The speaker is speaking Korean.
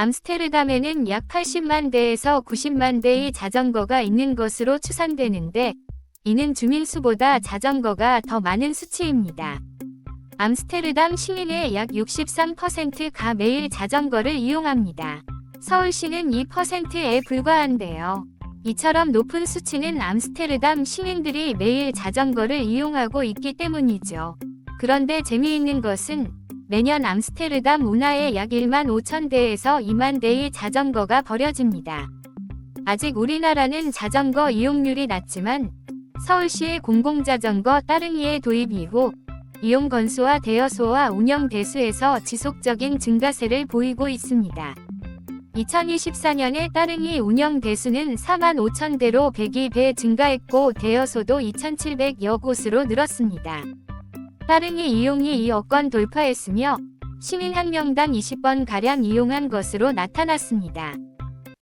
암스테르담에는 약 80만 대에서 90만 대의 자전거가 있는 것으로 추산되는데 이는 주민 수보다 자전거가 더 많은 수치입니다. 암스테르담 시민의 약 63%가 매일 자전거를 이용합니다. 서울시는 2%에 불과한데요. 이처럼 높은 수치는 암스테르담 시민들이 매일 자전거를 이용하고 있기 때문이죠. 그런데 재미있는 것은 매년 암스테르담 운하에 약 1만 5천 대에서 2만 대의 자전거가 버려집니다. 아직 우리나라는 자전거 이용률이 낮지만 서울시의 공공자전거 따릉이의 도입 이후 이용 건수와 대여소와 운영 대수에서 지속적인 증가세를 보이고 있습니다. 2024년에 따릉이 운영 대수는 4만 5천 대로 102배 증가했고 대여소도 2,700여 곳으로 늘었습니다. 따릉이 이용이 2억 건 돌파했으며 시민 한 명당 20번 가량 이용한 것으로 나타났습니다.